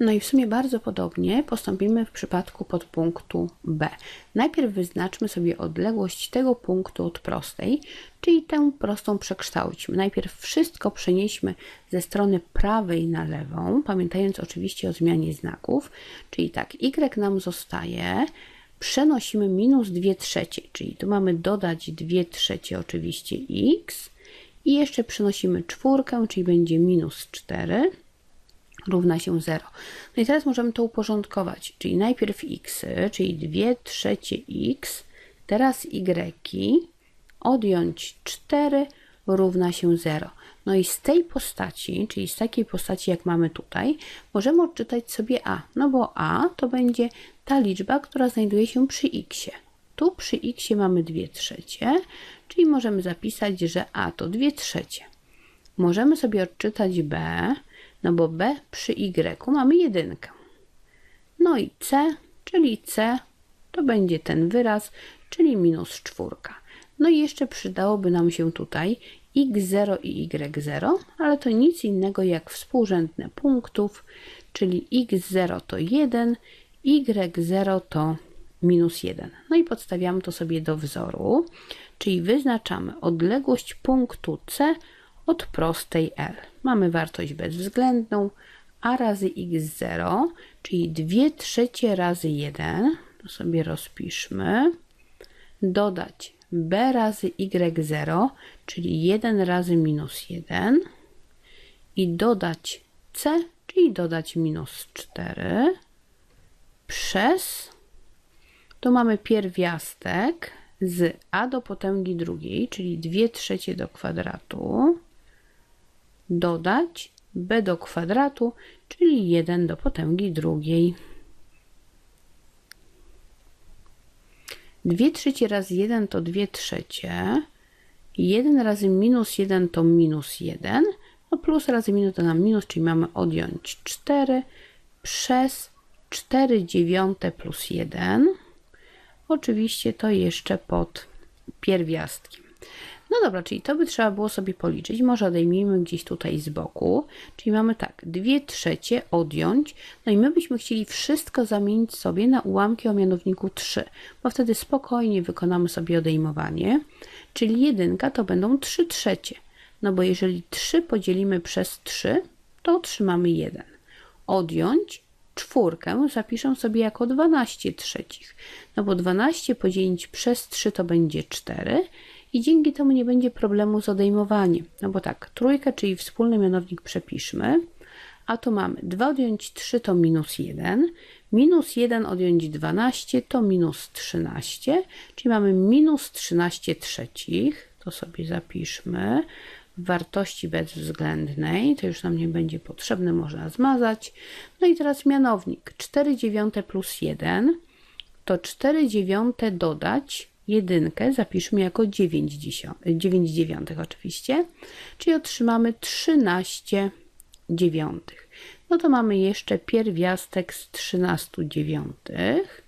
No i w sumie bardzo podobnie postąpimy w przypadku podpunktu B. Najpierw wyznaczmy sobie odległość tego punktu od prostej, czyli tę prostą przekształćmy. Najpierw wszystko przenieśmy ze strony prawej na lewą, pamiętając oczywiście o zmianie znaków, czyli tak, y nam zostaje, przenosimy minus 2 trzecie, czyli tu mamy dodać 2 trzecie oczywiście x i jeszcze przenosimy czwórkę, czyli będzie minus 4 równa się 0. No i teraz możemy to uporządkować, czyli najpierw x, czyli 2 trzecie x, teraz y, odjąć 4 równa się 0. No i z tej postaci, czyli z takiej postaci jak mamy tutaj, możemy odczytać sobie a, no bo a to będzie ta liczba, która znajduje się przy x. Tu przy x mamy 2 trzecie, czyli możemy zapisać, że a to 2 trzecie. Możemy sobie odczytać b, no bo b przy y mamy jedynkę. No i c, czyli c to będzie ten wyraz, czyli minus czwórka. No i jeszcze przydałoby nam się tutaj x0 i y0, ale to nic innego jak współrzędne punktów, czyli x0 to 1, y0 to minus 1. No i podstawiamy to sobie do wzoru, czyli wyznaczamy odległość punktu C od prostej L. Mamy wartość bezwzględną a razy x0, czyli 2 trzecie razy 1, to sobie rozpiszmy, dodać b razy y0, czyli 1 razy minus 1 i dodać c, czyli dodać minus 4 przez, tu mamy pierwiastek z a do potęgi drugiej, czyli 2 trzecie do kwadratu, dodać b do kwadratu, czyli 1 do potęgi drugiej. 2 trzecie razy 1 to 2 trzecie. 1 razy minus 1 to minus 1. No plus razy minus to nam minus, czyli mamy odjąć 4 przez 4 dziewiąte plus 1. Oczywiście to jeszcze pod pierwiastkiem. No dobra, czyli to by trzeba było sobie policzyć. Może odejmijmy gdzieś tutaj z boku. Czyli mamy tak, 2 trzecie odjąć. No i my byśmy chcieli wszystko zamienić sobie na ułamki o mianowniku 3, bo wtedy spokojnie wykonamy sobie odejmowanie. Czyli jedynka to będą 3 trzecie. No bo jeżeli 3 podzielimy przez 3, to otrzymamy 1. Odjąć czwórkę zapiszę sobie jako 12 trzecich. No bo 12 podzielić przez 3 to będzie 4 i dzięki temu nie będzie problemu z odejmowaniem. No bo tak, trójkę, czyli wspólny mianownik przepiszmy, a tu mamy 2 odjąć 3 to minus 1, minus 1 odjąć 12 to minus 13, czyli mamy minus 13 trzecich, to sobie zapiszmy, w wartości bezwzględnej, to już nam nie będzie potrzebne, można zmazać. No i teraz mianownik. 4 dziewiąte plus 1, to 4 dziewiąte dodać jedynkę zapiszmy jako 9, 9 dziewiątych oczywiście, czyli otrzymamy 13 dziewiątych. No to mamy jeszcze pierwiastek z 13 dziewiątych.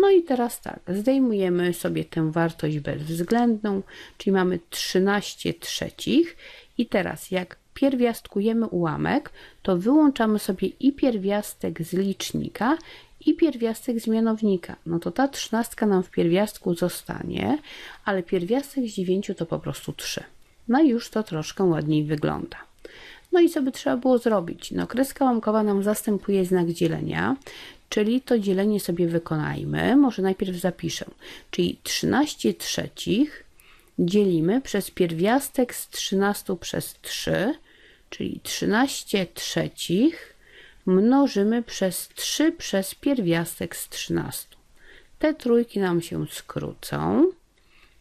No i teraz tak, zdejmujemy sobie tę wartość bezwzględną, czyli mamy 13 trzecich i teraz jak pierwiastkujemy ułamek, to wyłączamy sobie i pierwiastek z licznika i pierwiastek z mianownika. No to ta trzynastka nam w pierwiastku zostanie, ale pierwiastek z 9 to po prostu 3. No i już to troszkę ładniej wygląda. No i co by trzeba było zrobić? No kreska łamkowa nam zastępuje znak dzielenia, czyli to dzielenie sobie wykonajmy. Może najpierw zapiszę, czyli 13 trzecich dzielimy przez pierwiastek z 13 przez 3, czyli 13 trzecich mnożymy przez 3 przez pierwiastek z 13. Te trójki nam się skrócą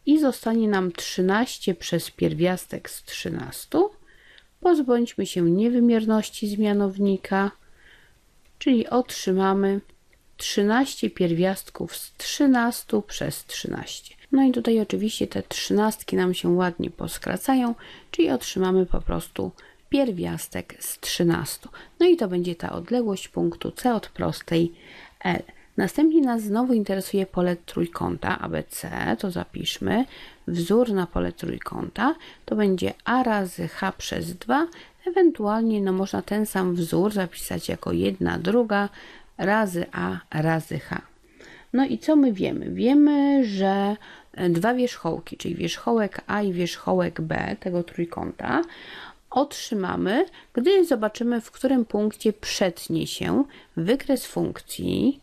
i zostanie nam 13 przez pierwiastek z 13. Pozbądźmy się niewymierności zmianownika, czyli otrzymamy 13 pierwiastków z 13 przez 13. No i tutaj oczywiście te trzynastki nam się ładnie poskracają, czyli otrzymamy po prostu pierwiastek z 13. No i to będzie ta odległość punktu C od prostej L. Następnie nas znowu interesuje pole trójkąta ABC, to zapiszmy. Wzór na pole trójkąta to będzie A razy H przez 2 Ewentualnie no, można ten sam wzór zapisać jako jedna druga razy a razy h. No i co my wiemy? Wiemy, że dwa wierzchołki, czyli wierzchołek a i wierzchołek b tego trójkąta, otrzymamy, gdy zobaczymy, w którym punkcie przetnie się wykres funkcji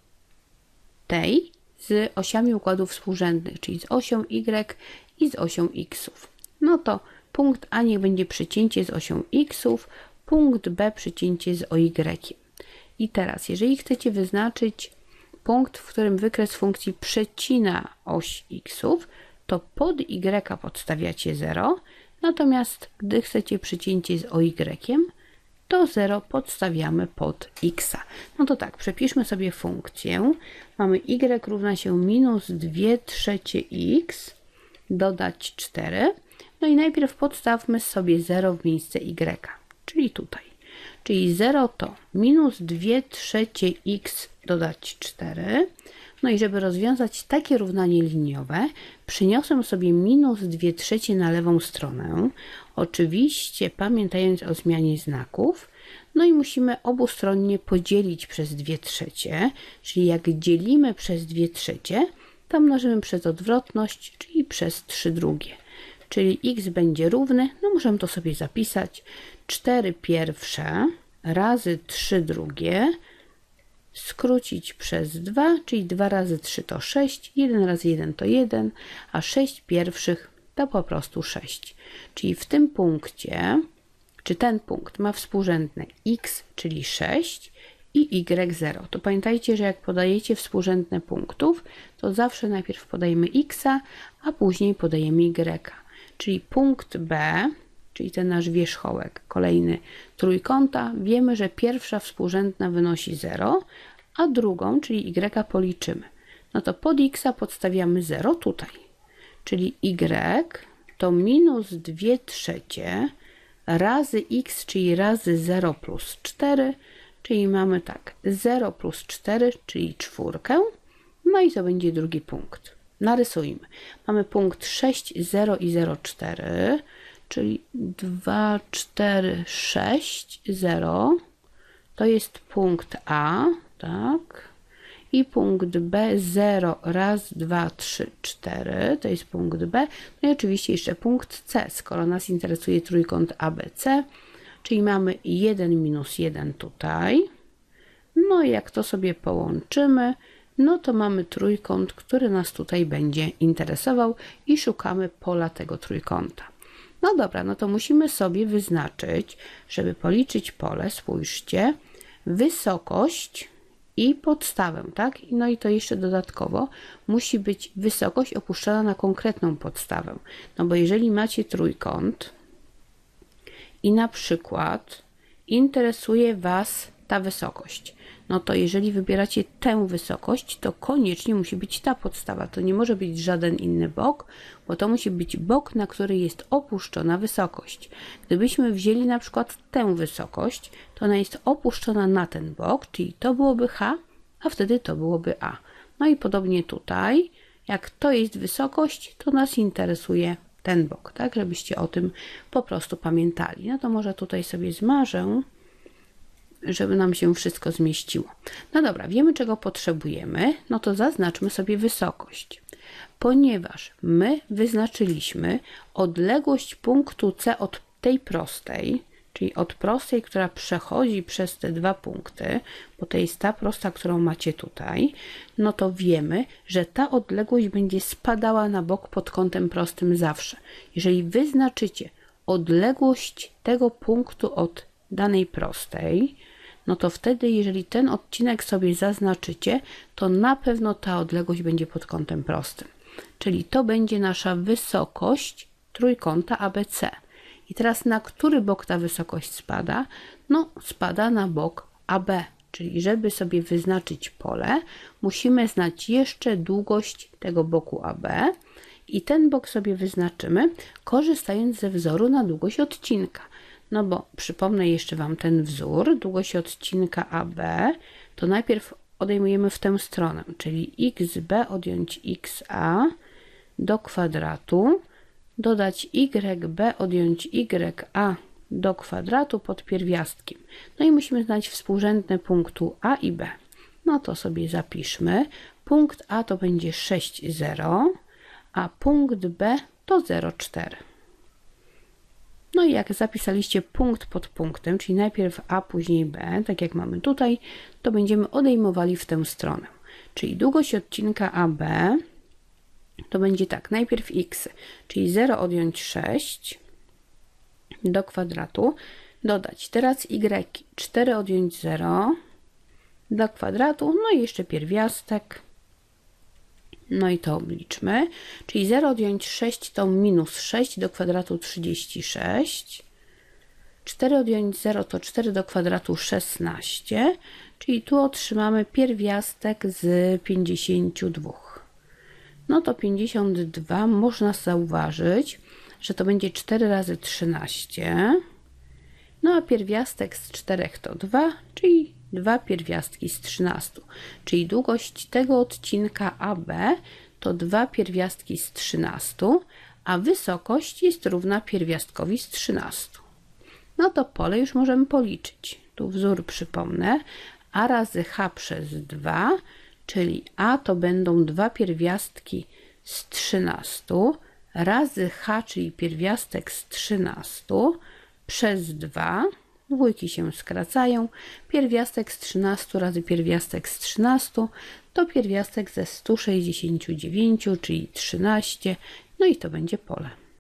tej z osiami układów współrzędnych, czyli z osią y i z osią xów. No to punkt A niech będzie przecięcie z osią xów, punkt B przecięcie z OY. I teraz, jeżeli chcecie wyznaczyć punkt, w którym wykres funkcji przecina oś xów, to pod y podstawiacie 0, natomiast gdy chcecie przecięcie z oy, to 0 podstawiamy pod x. No to tak, przepiszmy sobie funkcję. Mamy y równa się minus 2 trzecie x dodać 4. No i najpierw podstawmy sobie 0 w miejsce y, czyli tutaj. Czyli 0 to minus 2 trzecie x dodać 4. No i żeby rozwiązać takie równanie liniowe, przyniosę sobie minus 2 trzecie na lewą stronę. Oczywiście pamiętając o zmianie znaków. No i musimy obustronnie podzielić przez 2 trzecie, czyli jak dzielimy przez 2 trzecie, to mnożymy przez odwrotność, czyli przez 3 drugie. Czyli x będzie równy, no możemy to sobie zapisać, 4 pierwsze razy 3 drugie skrócić przez 2, czyli 2 razy 3 to 6, 1 razy 1 to 1, a 6 pierwszych to po prostu 6. Czyli w tym punkcie, czy ten punkt ma współrzędne x, czyli 6 i y0. To pamiętajcie, że jak podajecie współrzędne punktów, to zawsze najpierw podajemy x, a później podajemy y. Czyli punkt B, czyli ten nasz wierzchołek, kolejny trójkąta, wiemy, że pierwsza współrzędna wynosi 0, a drugą, czyli y, policzymy. No to pod x podstawiamy 0 tutaj, czyli y to minus 2 trzecie razy x, czyli razy 0 plus 4, czyli mamy tak 0 plus 4, czyli czwórkę, no i to będzie drugi punkt. Narysujmy. Mamy punkt 6, 0 i 0, 4, czyli 2, 4, 6, 0. To jest punkt A, tak. I punkt B 0, raz, 2, 3, 4, to jest punkt B. No i oczywiście jeszcze punkt C, skoro nas interesuje trójkąt ABC, czyli mamy 1 minus 1 tutaj. No i jak to sobie połączymy, no to mamy trójkąt, który nas tutaj będzie interesował i szukamy pola tego trójkąta. No dobra, no to musimy sobie wyznaczyć, żeby policzyć pole, spójrzcie, wysokość i podstawę, tak? No i to jeszcze dodatkowo musi być wysokość opuszczona na konkretną podstawę. No bo jeżeli macie trójkąt i na przykład interesuje Was ta wysokość, no to jeżeli wybieracie tę wysokość, to koniecznie musi być ta podstawa. To nie może być żaden inny bok, bo to musi być bok, na który jest opuszczona wysokość. Gdybyśmy wzięli na przykład tę wysokość, to ona jest opuszczona na ten bok, czyli to byłoby H, a wtedy to byłoby A. No i podobnie tutaj, jak to jest wysokość, to nas interesuje ten bok, tak, żebyście o tym po prostu pamiętali. No to może tutaj sobie zmarzę żeby nam się wszystko zmieściło. No dobra, wiemy czego potrzebujemy, no to zaznaczmy sobie wysokość. Ponieważ my wyznaczyliśmy odległość punktu C od tej prostej, czyli od prostej, która przechodzi przez te dwa punkty, bo to jest ta prosta, którą macie tutaj, no to wiemy, że ta odległość będzie spadała na bok pod kątem prostym zawsze. Jeżeli wyznaczycie odległość tego punktu od danej prostej, no to wtedy, jeżeli ten odcinek sobie zaznaczycie, to na pewno ta odległość będzie pod kątem prostym. Czyli to będzie nasza wysokość trójkąta ABC. I teraz na który bok ta wysokość spada? No, spada na bok AB. Czyli żeby sobie wyznaczyć pole, musimy znać jeszcze długość tego boku AB i ten bok sobie wyznaczymy, korzystając ze wzoru na długość odcinka. No bo przypomnę jeszcze Wam ten wzór, długość odcinka AB, to najpierw odejmujemy w tę stronę, czyli xb odjąć xa do kwadratu, dodać yb odjąć ya do kwadratu pod pierwiastkiem. No i musimy znaleźć współrzędne punktu A i B. No to sobie zapiszmy. Punkt A to będzie 6, 0, a punkt B to 0,4. No i jak zapisaliście punkt pod punktem, czyli najpierw A, później B, tak jak mamy tutaj, to będziemy odejmowali w tę stronę. Czyli długość odcinka AB to będzie tak, najpierw x, czyli 0 odjąć 6 do kwadratu, dodać teraz y, 4 odjąć 0 do kwadratu, no i jeszcze pierwiastek, no i to obliczmy, czyli 0 odjąć 6 to minus 6 do kwadratu 36, 4 odjąć 0 to 4 do kwadratu 16, czyli tu otrzymamy pierwiastek z 52. No to 52 można zauważyć, że to będzie 4 razy 13. No a pierwiastek z 4 to 2, czyli 2 pierwiastki z 13. Czyli długość tego odcinka AB to 2 pierwiastki z 13, a wysokość jest równa pierwiastkowi z 13. No to pole już możemy policzyć. Tu wzór przypomnę. A razy H przez 2, czyli A to będą dwa pierwiastki z 13 razy H, czyli pierwiastek z 13 przez 2. Dwójki się skracają. Pierwiastek z 13 razy pierwiastek z 13 to pierwiastek ze 169, czyli 13. No i to będzie pole.